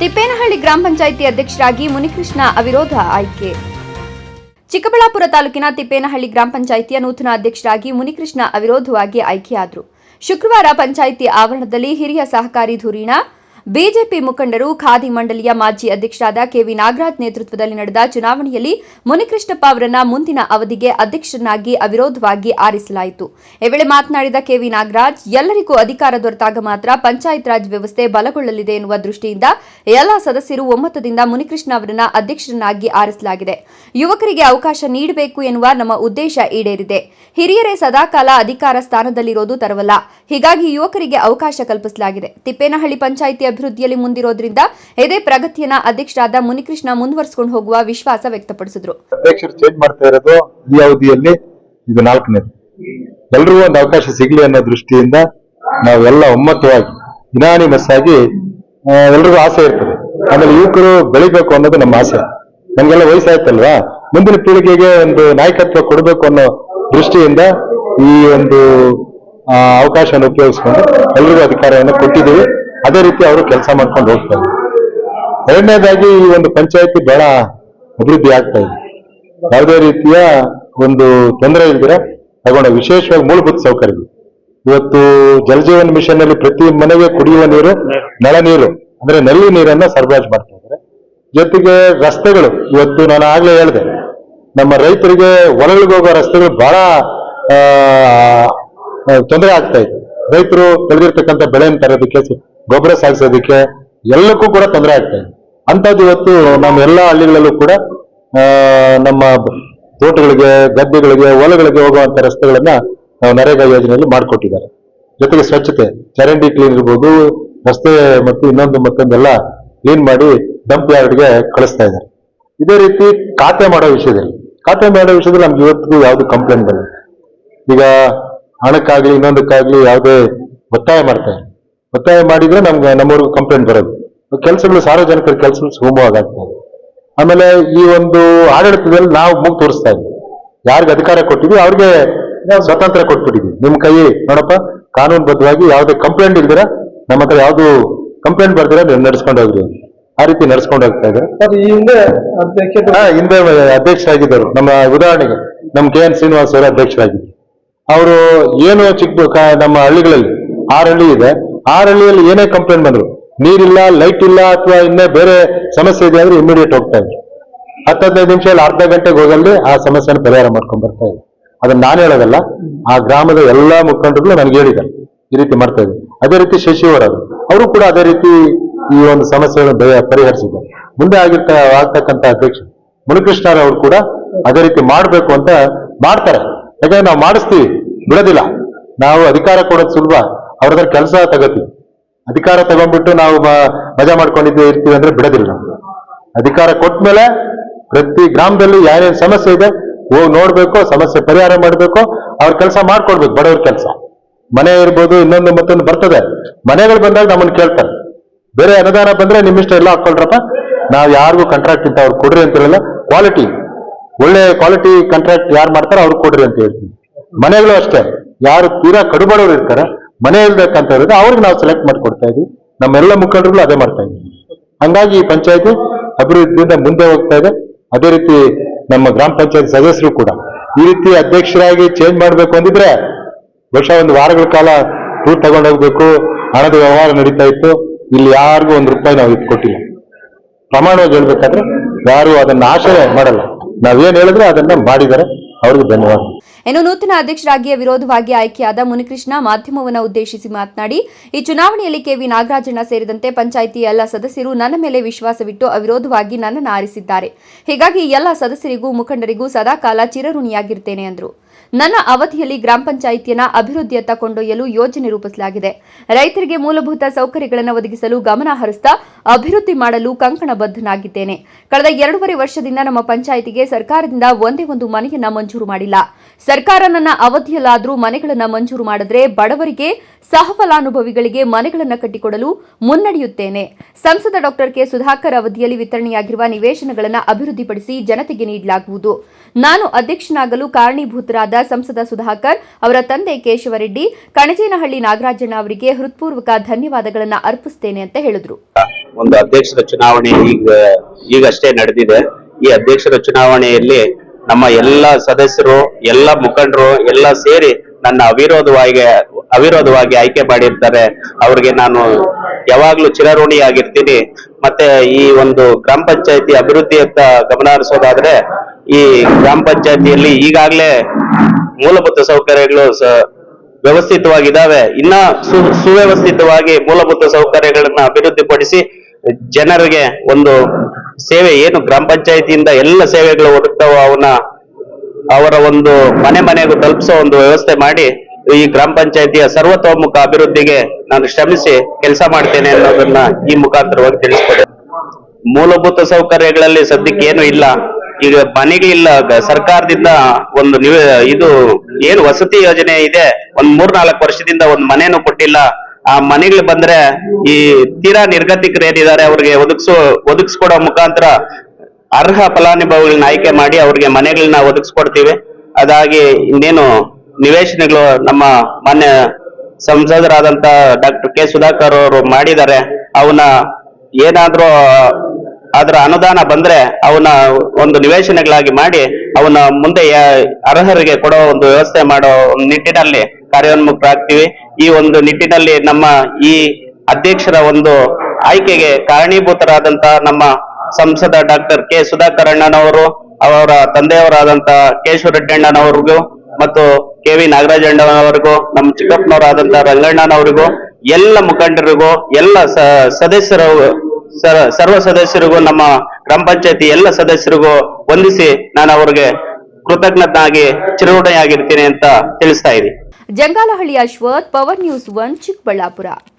ತಿಪ್ಪೇನಹಳ್ಳಿ ಗ್ರಾಮ ಪಂಚಾಯಿತಿ ಅಧ್ಯಕ್ಷರಾಗಿ ಮುನಿಕೃಷ್ಣ ಅವಿರೋಧ ಆಯ್ಕೆ. ಚಿಕ್ಕಬಳ್ಳಾಪುರ ತಾಲೂಕಿನ ತಿಪ್ಪೇನಹಳ್ಳಿ ಗ್ರಾಮ ಪಂಚಾಯಿತಿಯ ನೂತನ ಅಧ್ಯಕ್ಷರಾಗಿ ಮುನಿಕೃಷ್ಣ ಅವಿರೋಧವಾಗಿ ಆಯ್ಕೆಯಾದರು. ಶುಕ್ರವಾರ ಪಂಚಾಯಿತಿ ಆವರಣದಲ್ಲಿ ಹಿರಿಯ ಸಹಕಾರಿ ಧುರೀಣ ಬಿಜೆಪಿ ಮುಖಂಡರು ಖಾದಿ ಮಂಡಳಿಯ ಮಾಜಿ ಅಧ್ಯಕ್ಷರಾದ ಕೆವಿ ನಾಗರಾಜ್ ನೇತೃತ್ವದಲ್ಲಿ ನಡೆದ ಚುನಾವಣೆಯಲ್ಲಿ ಮುನಿಕೃಷ್ಣಪ್ಪ ಅವರನ್ನ ಮುಂದಿನ ಅವಧಿಗೆ ಅಧ್ಯಕ್ಷರನ್ನಾಗಿ ಅವಿರೋಧವಾಗಿ ಆರಿಸಲಾಯಿತು. ಈ ವೇಳೆ ಮಾತನಾಡಿದ ಕೆವಿ ನಾಗರಾಜ್, ಎಲ್ಲರಿಗೂ ಅಧಿಕಾರ ದೊರೆತಾಗ ಮಾತ್ರ ಪಂಚಾಯತ್ ರಾಜ್ ವ್ಯವಸ್ಥೆ ಬಲಗೊಳ್ಳಲಿದೆ ಎನ್ನುವ ದೃಷ್ಟಿಯಿಂದ ಎಲ್ಲ ಸದಸ್ಯರು ಒಮ್ಮತದಿಂದ ಮುನಿಕೃಷ್ಣ ಅವರನ್ನ ಅಧ್ಯಕ್ಷರನ್ನಾಗಿ ಆರಿಸಲಾಗಿದೆ. ಯುವಕರಿಗೆ ಅವಕಾಶ ನೀಡಬೇಕು ಎನ್ನುವ ನಮ್ಮ ಉದ್ದೇಶ ಈಡೇರಿದೆ. ಹಿರಿಯರೇ ಸದಾಕಾಲ ಅಧಿಕಾರ ಸ್ಥಾನದಲ್ಲಿರೋದು ತರವಲ್ಲ. ಹೀಗಾಗಿ ಯುವಕರಿಗೆ ಅವಕಾಶ ಕಲ್ಪಿಸಲಾಗಿದೆ. ತಿಪ್ಪೇನಹಳ್ಳಿ ಪಂಚಾಯಿತಿ ಅಭಿವೃದ್ಧಿಯಲ್ಲಿ ಮುಂದಿರೋದ್ರಿಂದ ಇದೇ ಪ್ರಗತಿಯನ್ನ ಅಧ್ಯಕ್ಷರಾದ ಮುನಿಕೃಷ್ಣ ಮುಂದುವರಿಸಿಕೊಂಡು ಹೋಗುವ ವಿಶ್ವಾಸ ವ್ಯಕ್ತಪಡಿಸಿದ್ರು. ಅಧ್ಯಕ್ಷರು ಚೇಂಜ್ ಮಾಡ್ತಾ ಇರೋದು ಈ ಅವಧಿಯಲ್ಲಿ ಇದು ನಾಲ್ಕನೇದು. ಎಲ್ರಿಗೂ ಒಂದು ಅವಕಾಶ ಸಿಗ್ಲಿ ಅನ್ನೋ ದೃಷ್ಟಿಯಿಂದ ನಾವೆಲ್ಲ ಒಮ್ಮತವಾಗಿ ಇನಾನಿಮಸ್ ಆಗಿ ಎಲ್ರಿಗೂ ಆಸೆ ಇರ್ತದೆ. ಆಮೇಲೆ ಯುವಕರು ಬೆಳಿಬೇಕು ಅನ್ನೋದು ನಮ್ಮ ಆಸೆ. ನಮ್ಗೆಲ್ಲ ವಯಸ್ಸಾಯ್ತಲ್ವಾ? ಮುಂದಿನ ಪೀಳಿಗೆಗೆ ಒಂದು ನಾಯಕತ್ವ ಕೊಡಬೇಕು ಅನ್ನೋ ದೃಷ್ಟಿಯಿಂದ ಈ ಒಂದು ಅವಕಾಶವನ್ನು ಉಪಯೋಗಿಸ್ಕೊಂಡು ಎಲ್ರಿಗೂ ಅಧಿಕಾರವನ್ನು ಕೊಟ್ಟಿದ್ದೀವಿ. ಅದೇ ರೀತಿ ಅವರು ಕೆಲಸ ಮಾಡ್ಕೊಂಡು ಹೋಗ್ತಾರೆ. ಎರಡನೇದಾಗಿ ಈ ಒಂದು ಪಂಚಾಯತಿ ಬಹಳ ಅಭಿವೃದ್ಧಿ ಆಗ್ತಾ ಇದೆ. ಯಾವುದೇ ರೀತಿಯ ಒಂದು ತೊಂದರೆ ಇಲ್ದಿರ ತಗೊಂಡ ವಿಶೇಷವಾಗಿ ಮೂಲಭೂತ ಸೌಕರ್ಯ. ಇವತ್ತು ಜಲಜೀವನ್ ಮಿಷನ್ ಅಲ್ಲಿ ಪ್ರತಿ ಮನೆಗೆ ಕುಡಿಯುವ ನೀರು ನಳ ನೀರು, ಅಂದ್ರೆ ನಲ್ಲಿ ನೀರನ್ನ ಸರಬರಾಜು ಮಾಡ್ತಾ ಇದ್ದಾರೆ. ಜೊತೆಗೆ ರಸ್ತೆಗಳು, ಇವತ್ತು ನಾನು ಆಗ್ಲೇ ಹೇಳಿದೆ, ನಮ್ಮ ರೈತರಿಗೆ ಹೋಗೋ ರಸ್ತೆಗಳು ಬಹಳ ತೊಂದರೆ ಆಗ್ತಾ ಇದೆ. ರೈತರು ಬೆಳೆದಿರ್ತಕ್ಕಂಥ ಬೆಳೆಯನ್ನು ತರೋದಕ್ಕೆ ಗೊಬ್ಬರ ಸಾಗಿಸೋದಕ್ಕೆ ಎಲ್ಲಕ್ಕೂ ಕೂಡ ತೊಂದರೆ ಆಗ್ತಾ ಇದೆ. ಅಂಥದ್ದು ಇವತ್ತು ನಮ್ಮ ಎಲ್ಲ ಹಳ್ಳಿಗಳಲ್ಲೂ ಕೂಡ ನಮ್ಮ ತೋಟಗಳಿಗೆ, ಗದ್ದೆಗಳಿಗೆ, ಹೊಲಗಳಿಗೆ ಹೋಗುವಂತ ರಸ್ತೆಗಳನ್ನ ನಾವು ನರೇಗಾ ಯೋಜನೆಯಲ್ಲಿ ಮಾಡಿಕೊಟ್ಟಿದ್ದಾರೆ. ಜೊತೆಗೆ ಸ್ವಚ್ಛತೆ, ಚರಂಡಿ ಕ್ಲೀನ್ ಇರ್ಬೋದು, ರಸ್ತೆ ಮತ್ತು ಇನ್ನೊಂದು ಮತ್ತೊಂದೆಲ್ಲ ಕ್ಲೀನ್ ಮಾಡಿ ಡಂಪ್ ಯಾರ್ಡ್ಗೆ ಕಳಿಸ್ತಾ ಇದ್ದಾರೆ. ಇದೇ ರೀತಿ ಖಾತೆ ಮಾಡೋ ವಿಷಯದಲ್ಲಿ, ಖಾತೆ ಮಾಡೋ ವಿಷಯದಲ್ಲಿ ನಮ್ಗೆ ಇವತ್ತಿಗೂ ಯಾವುದು ಕಂಪ್ಲೇಂಟ್ ಬಂದಿಲ್ಲ. ಈಗ ಹಣಕ್ಕಾಗ್ಲಿ, ಇನ್ನೊಂದಕ್ಕಾಗ್ಲಿ ಯಾವುದೇ ಒತ್ತಾಯ ಮಾಡ್ತಾ ಇಲ್ಲ. ಒತ್ತಾಯ ಮಾಡಿದ್ರೆ ನಮ್ಗೆ ನಮ್ಮವ್ರಿಗೆ ಕಂಪ್ಲೇಂಟ್ ಬರೋದು. ಕೆಲಸಗಳು ಸಾರ್ವಜನಿಕರ ಕೆಲಸ ಸುಗಮವಾಗಿ ಆಗ್ತದೆ ಆಮೇಲೆ ಈ ಒಂದು ಆಡಳಿತದಲ್ಲಿ ನಾವು ಮುಗ್ ತೋರಿಸ್ತಾ ಇದ್ದೀವಿ ಯಾರಿಗೆ ಅಧಿಕಾರ ಕೊಟ್ಟಿದ್ವಿ ಅವ್ರಿಗೆ ಸ್ವತಂತ್ರ ಕೊಟ್ಬಿಟ್ಟಿದ್ವಿ. ನಿಮ್ ಕೈ ನೋಡಪ್ಪ ಕಾನೂನುಬದ್ಧವಾಗಿ ಯಾವುದೇ ಕಂಪ್ಲೇಂಟ್ ಇಲ್ದಿರ ನಮ್ಮ ಹತ್ರ ಯಾವ್ದು ಕಂಪ್ಲೇಂಟ್ ಬರ್ದಿರ ನೀವು ನಡ್ಸ್ಕೊಂಡು ಹೋಗ್ರಿ ಆ ರೀತಿ ನಡ್ಸ್ಕೊಂಡು ಹೋಗ್ತಾ ಇದ್ದಾರೆ. ಹಿಂದೆ ಅಧ್ಯಕ್ಷ ಆಗಿದ್ದರು ಹಿಂದೆ ಅಧ್ಯಕ್ಷರಾಗಿದ್ದರು. ನಮ್ಮ ಉದಾಹರಣೆಗೆ ನಮ್ಮ ಕೆ ಎನ್ ಶ್ರೀನಿವಾಸ್ ಅವರು ಅಧ್ಯಕ್ಷರಾಗಿದ್ದರು. ಅವರು ಏನು ಚಿಕ್ಕ ನಮ್ಮ ಹಳ್ಳಿಗಳಲ್ಲಿ ಆರು ಹಳ್ಳಿ ಇದೆ. ಹಳ್ಳಿಯಲ್ಲಿ ಏನೇ ಕಂಪ್ಲೇಂಟ್ ಬಂದ್ರು, ನೀರಿಲ್ಲ ಲೈಟ್ ಇಲ್ಲ ಅಥವಾ ಇನ್ನೇ ಬೇರೆ ಸಮಸ್ಯೆ ಇದೆ ಅಂದ್ರೆ ಇಮಿಡಿಯೇಟ್ ಹೋಗ್ತಾ ಇದ್ರು ಹತ್ತು ಹದಿನೈದು ನಿಮಿಷದಲ್ಲಿ ಅರ್ಧ ಗಂಟೆಗೆ ಹೋಗಲ್ಲಿ ಆ ಸಮಸ್ಯೆನ ಪರಿಹಾರ ಮಾಡ್ಕೊಂಡ್ ಬರ್ತಾ ಇದ್ರು ಅದನ್ನ ನಾನು ಹೇಳೋದಲ್ಲ, ಆ ಗ್ರಾಮದ ಎಲ್ಲಾ ಮುಖಂಡರುಗಳು ನನಗೆ ಹೇಳಿದ್ದಾರೆ, ಈ ರೀತಿ ಮಾಡ್ತಾ ಇದ್ದೀವಿ ಅದೇ ರೀತಿ ಶಶಿಯವರವರು ಅವರು ಕೂಡ ಅದೇ ರೀತಿ ಈ ಒಂದು ಸಮಸ್ಯೆಗಳನ್ನು ಪರಿಹರಿಸಿದ್ದಾರೆ. ಮುಂದೆ ಆಗಿರ್ತ, ಆಗ್ತಕ್ಕಂಥ ಅಧ್ಯಕ್ಷ ಮುನಿಕೃಷ್ಣರವರು ಕೂಡ ಅದೇ ರೀತಿ ಮಾಡಬೇಕು ಅಂತ ಮಾಡ್ತಾರೆ. ಯಾಕಂದ್ರೆ ನಾವು ಮಾಡಿಸ್ತೀವಿ, ಬಿಡೋದಿಲ್ಲ. ನಾವು ಅಧಿಕಾರ ಕೊಡೋದು ಸುಲಭ. ಅವ್ರ ಹತ್ರ ಕೆಲಸ ತಗೋತೀವಿ. ಅಧಿಕಾರ ತಗೊಂಡ್ಬಿಟ್ಟು ನಾವು ಮಜಾ ಮಾಡ್ಕೊಂಡಿದ್ದೀವಿ ಇರ್ತೀವಿ ಅಂದ್ರೆ ಬಿಡೋದಿಲ್ಲ. ನಾವು ಅಧಿಕಾರ ಕೊಟ್ಮೇಲೆ ಪ್ರತಿ ಗ್ರಾಮದಲ್ಲಿ ಯಾರೇನು ಸಮಸ್ಯೆ ಇದೆ, ಹೋಗಿ ನೋಡ್ಬೇಕು, ಸಮಸ್ಯೆ ಪರಿಹಾರ ಮಾಡಬೇಕು, ಅವ್ರ ಕೆಲಸ ಮಾಡ್ಕೊಡ್ಬೇಕು, ಬಡವ್ರ ಕೆಲಸ. ಮನೆ ಇರ್ಬೋದು, ಇನ್ನೊಂದು ಮತ್ತೊಂದು ಬರ್ತದೆ. ಮನೆಗಳು ಬಂದಾಗ ನಮ್ಮನ್ನು ಕೇಳ್ತಾರೆ. ಬೇರೆ ಅನುದಾನ ಬಂದ್ರೆ ನಿಮ್ಮಿಷ್ಟ ಎಲ್ಲ ಹಾಕೊಳ್ರಪ್ಪ. ನಾವು ಯಾರಿಗೂ ಕಾಂಟ್ರಾಕ್ಟ್ ಇಂತ ಅವ್ರು ಕೊಡ್ರಿ ಅಂತಿರಲ್ಲ ಕ್ವಾಲಿಟಿ ಒಳ್ಳೆ ಕ್ವಾಲಿಟಿ ಕಾಂಟ್ರಾಕ್ಟ್ ಯಾರು ಮಾಡ್ತಾರೋ ಅವ್ರು ಕೊಡ್ರಿ ಅಂತ ಹೇಳ್ತೀವಿ. ಮನೆಗಳು ಅಷ್ಟೇ. ಯಾರು ತೀರಾ ಕಡುಬಡವ್ರು ಇರ್ತಾರೆ ಮನೆ ಇರ್ಬೇಕಂತ ಅವ್ರಿಗೆ ನಾವು ಸೆಲೆಕ್ಟ್ ಮಾಡಿಕೊಡ್ತಾ ಇದ್ವಿ. ನಮ್ಮೆಲ್ಲ ಮುಖಂಡರುಗಳು ಅದೇ ಮಾಡ್ತಾ ಇದ್ವಿ. ಹಂಗಾಗಿ ಈ ಪಂಚಾಯತಿ ಅಭಿವೃದ್ಧಿಯಿಂದ ಮುಂದೆ ಹೋಗ್ತಾ ಇದೆ. ಅದೇ ರೀತಿ ನಮ್ಮ ಗ್ರಾಮ ಪಂಚಾಯತ್ ಸದಸ್ಯರು ಕೂಡ ಈ ರೀತಿ ಅಧ್ಯಕ್ಷರಾಗಿ ಚೇಂಜ್ ಮಾಡಬೇಕು ಅಂದಿದ್ರೆ ಬಹುಶಃ ಒಂದು ವಾರಗಳ ಕಾಲ ಟೂರ್ ತಗೊಂಡು ಹೋಗ್ಬೇಕು. ಹಣದ ವ್ಯವಹಾರ ನಡೀತಾ ಇತ್ತು. ಇಲ್ಲಿ ಯಾರಿಗೂ ಒಂದು ರೂಪಾಯಿ ನಾವು ಇಟ್ಕೊಟ್ಟಿಲ್ಲ. ಪ್ರಮಾಣವಾಗಿ ಹೇಳ್ಬೇಕಾದ್ರೆ ಯಾರು ಅದನ್ನ ಆಶೆ ಮಾಡಲ್ಲ. ನಾವೇನು ಹೇಳಿದ್ರೆ ಅದನ್ನ ಮಾಡಿದ್ದಾರೆ. ಅವ್ರಿಗೆ ಧನ್ಯವಾದ. ಇನ್ನು ನೂತನ ಅಧ್ಯಕ್ಷರಾಗಿ ವಿರೋಧವಾಗಿ ಆಯ್ಕೆಯಾದ ಮುನಿಕೃಷ್ಣ ಮಾಧ್ಯಮವನ್ನು ಉದ್ದೇಶಿಸಿ ಮಾತನಾಡಿ, ಈ ಚುನಾವಣೆಯಲ್ಲಿ ಕೆವಿ ನಾಗರಾಜಣ್ಣ ಸೇರಿದಂತೆ ಪಂಚಾಯಿತಿ ಎಲ್ಲ ಸದಸ್ಯರು ನನ್ನ ಮೇಲೆ ವಿಶ್ವಾಸವಿಟ್ಟು ಅವಿರೋಧವಾಗಿ ನನ್ನನ್ನು ಆರಿಸಿದ್ದಾರೆ. ಹೀಗಾಗಿ ಎಲ್ಲ ಸದಸ್ಯರಿಗೂ, ಮುಖಂಡರಿಗೂ ಸದಾಕಾಲ ಚಿರಋಣಿಯಾಗಿರ್ತೇನೆ ಎಂದರು ನನ್ನ ಅವಧಿಯಲ್ಲಿ ಗ್ರಾಮ ಪಂಚಾಯಿತಿಯನ್ನ ಅಭಿವೃದ್ಧಿಯತ್ತ ಕೊಂಡೊಯ್ಯಲು ಯೋಜನೆ ರೂಪಿಸಲಾಗಿದೆ. ರೈತರಿಗೆ ಮೂಲಭೂತ ಸೌಕರ್ಯಗಳನ್ನು ಒದಗಿಸಲು ಗಮನ ಹರಿಸ್ತಾ ಅಭಿವೃದ್ಧಿ ಮಾಡಲು ಕಂಕಣಬದ್ಧನಾಗಿದ್ದೇನೆ. ಕಳೆದ ಎರಡೂವರೆ ವರ್ಷದಿಂದ ನಮ್ಮ ಪಂಚಾಯಿತಿಗೆ ಸರ್ಕಾರದಿಂದ ಒಂದೇ ಒಂದು ಮನೆಯನ್ನ ಮಂಜೂರು ಮಾಡಿಲ್ಲ. ಸರ್ಕಾರ ನನ್ನ ಅವಧಿಯಲ್ಲಾದರೂ ಮನೆಗಳನ್ನ ಮಂಜೂರು ಮಾಡಿದ್ರೆ ಬಡವರಿಗೆ ಸಹಫಲಾನುಭವಿಗಳಿಗೆ ಮನೆಗಳನ್ನು ಕಟ್ಟಿಕೊಡಲು ಮುನ್ನಡೆಯುತ್ತೇನೆ. ಸಂಸದ ಡಾಕ್ಟರ್ ಕೆ. ಸುಧಾಕರ್ ಅವಧಿಯಲ್ಲಿ ವಿತರಣೆಯಾಗಿರುವ ನಿವೇಶನಗಳನ್ನು ಅಭಿವೃದ್ಧಿಪಡಿಸಿ ಜನತೆಗೆ ನೀಡಲಾಗುವುದು. ನಾನು ಅಧ್ಯಕ್ಷನಾಗಲು ಕಾರಣೀಭೂತರಾದ ಸಂಸದ ಸುಧಾಕರ್, ಅವರ ತಂದೆ ಕೇಶವರೆಡ್ಡಿ, ಕಣಜೇನಹಳ್ಳಿ ನಾಗರಾಜಣ್ಣ ಅವರಿಗೆ ಹೃತ್ಪೂರ್ವಕ ಧನ್ಯವಾದಗಳನ್ನು ಅರ್ಪಿಸುತ್ತೇನೆ ಅಂತ ಹೇಳಿದರು. ಒಂದು ಅಧ್ಯಕ್ಷರ ಚುನಾವಣೆ ಈಗ, ಈಗಷ್ಟೇ ನಡೆದಿದೆ. ಈ ಅಧ್ಯಕ್ಷರ ಚುನಾವಣೆಯಲ್ಲಿ ನಮ್ಮ ಎಲ್ಲ ಸದಸ್ಯರು, ಎಲ್ಲ ಮುಖಂಡರು ಎಲ್ಲ ಸೇರಿ ನನ್ನ ಅವಿರೋಧವಾಗಿ ಅವಿರೋಧವಾಗಿ ಆಯ್ಕೆ ಮಾಡಿರ್ತಾರೆ. ಅವ್ರಿಗೆ ನಾನು ಯಾವಾಗ್ಲೂ ಚಿರಋಣಿಯಾಗಿರ್ತೀನಿ. ಮತ್ತೆ ಈ ಒಂದು ಗ್ರಾಮ ಪಂಚಾಯತಿ ಅಭಿವೃದ್ಧಿಯತ್ತ ಗಮನ ಹರಿಸೋದಾದ್ರೆ ಈ ಗ್ರಾಮ ಪಂಚಾಯತಿಯಲ್ಲಿ ಈಗಾಗಲೇ ಮೂಲಭೂತ ಸೌಕರ್ಯಗಳು ವ್ಯವಸ್ಥಿತವಾಗಿದ್ದಾವೆ. ಇನ್ನ ಸುವ್ಯವಸ್ಥಿತವಾಗಿ ಮೂಲಭೂತ ಸೌಕರ್ಯಗಳನ್ನ ಅಭಿವೃದ್ಧಿಪಡಿಸಿ ಜನರಿಗೆ ಒಂದು ಸೇವೆ ಏನು ಗ್ರಾಮ ಪಂಚಾಯತಿಯಿಂದ ಎಲ್ಲ ಸೇವೆಗಳು ಒದಗ್ತಾವೋ ಅವನ್ನ ಅವರ ಒಂದು ಮನೆ ಮನೆಗೂ ತಲುಪಿಸೋ ಒಂದು ವ್ಯವಸ್ಥೆ ಮಾಡಿ ಈ ಗ್ರಾಮ ಪಂಚಾಯತಿಯ ಸರ್ವತೋಮುಖ ಅಭಿವೃದ್ಧಿಗೆ ನಾನು ಶ್ರಮಿಸಿ ಕೆಲಸ ಮಾಡ್ತೇನೆ ಅನ್ನೋದನ್ನ ಈ ಮುಖಾಂತರವಾಗಿ ತಿಳಿಸ್ಕೊಡ. ಮೂಲಭೂತ ಸೌಕರ್ಯಗಳಲ್ಲಿ ಸದ್ಯಕ್ಕೆ ಏನು ಇಲ್ಲ. ಈಗ ಮನೆಗೆ ಇಲ್ಲ. ಸರ್ಕಾರದಿಂದ ಒಂದು ಇದು ಏನು ವಸತಿ ಯೋಜನೆ ಇದೆ. ಒಂದ್ ಮೂರ್ನಾಲ್ಕು ವರ್ಷದಿಂದ ಒಂದ್ ಮನೇನು ಕೊಟ್ಟಿಲ್ಲ. ಆ ಮನೆಗಳು ಬಂದ್ರೆ ಈ ತೀರಾ ನಿರ್ಗತಿಕರು ಏನಿದ್ದಾರೆ ಅವ್ರಿಗೆ ಒದಗಿಸೋ, ಒದಗಿಸ್ಕೊಡೋ ಮುಖಾಂತರ ಅರ್ಹ ಫಲಾನುಭವಿಗಳನ್ನ ಆಯ್ಕೆ ಮಾಡಿ ಅವ್ರಿಗೆ ಮನೆಗಳನ್ನ ಒದಗಿಸ್ಕೊಡ್ತೀವಿ. ಅದಾಗಿ ಇನ್ನೇನು ನಿವೇಶನಗಳು ನಮ್ಮ ಮಾನ್ಯ ಸಂಸದರಾದಂತ ಡಾಕ್ಟರ್ ಕೆ ಸುಧಾಕರ್ ಅವರು ಮಾಡಿದ್ದಾರೆ. ಅವನ್ನ ಏನಾದ್ರೂ ಅದರ ಅನುದಾನ ಬಂದ್ರೆ ಅವನ್ನ ಒಂದು ನಿವೇಶನಗಳಾಗಿ ಮಾಡಿ ಅವನ್ನ ಮುಂದೆ ಅರ್ಹರಿಗೆ ಕೊಡೋ ಒಂದು ವ್ಯವಸ್ಥೆ ಮಾಡೋ ನಿಟ್ಟಿನಲ್ಲಿ ಕಾರ್ಯೋನ್ಮುಖರಾಗ್ತೀವಿ ಈ ಒಂದು ನಿಟ್ಟಿನಲ್ಲಿ ನಮ್ಮ ಈ ಅಧ್ಯಕ್ಷರ ಒಂದು ಆಯ್ಕೆಗೆ ಕಾರಣೀಭೂತರಾದಂತ ನಮ್ಮ ಸಂಸದ ಡಾಕ್ಟರ್ ಕೆ ಸುಧಾಕರ್ ಅಣ್ಣನವರು, ಅವರ ತಂದೆಯವರಾದಂತ ಕೇಶವ ರೆಡ್ಡಣ್ಣನವರಿಗೂ ಮತ್ತು ಕೆ ವಿ ನಾಗರಾಜಣ್ಣನವರಿಗೂ ನಮ್ಮ ಚಿಕ್ಕಪ್ಪನವರಾದಂತ ರಂಗಣ್ಣನವರಿಗೂ, ಎಲ್ಲ ಮುಖಂಡರಿಗೂ, ಎಲ್ಲ ಸದಸ್ಯರ ಸರ್ವ ಸದಸ್ಯರಿಗೂ, ನಮ್ಮ ಗ್ರಾಮ ಪಂಚಾಯತಿ ಎಲ್ಲ ಸದಸ್ಯರಿಗೂ ವಂದಿಸಿ ನಾನು ಅವ್ರಿಗೆ ಕೃತಜ್ಞತನಾಗಿ ಚಿರಋಣಿಯಾಗಿರ್ತೀನಿ ಅಂತ ತಿಳಿಸ್ತಾ ಇದ್ದೀನಿ. Jangalahalli Ashwath, power news one Chikkaballapur.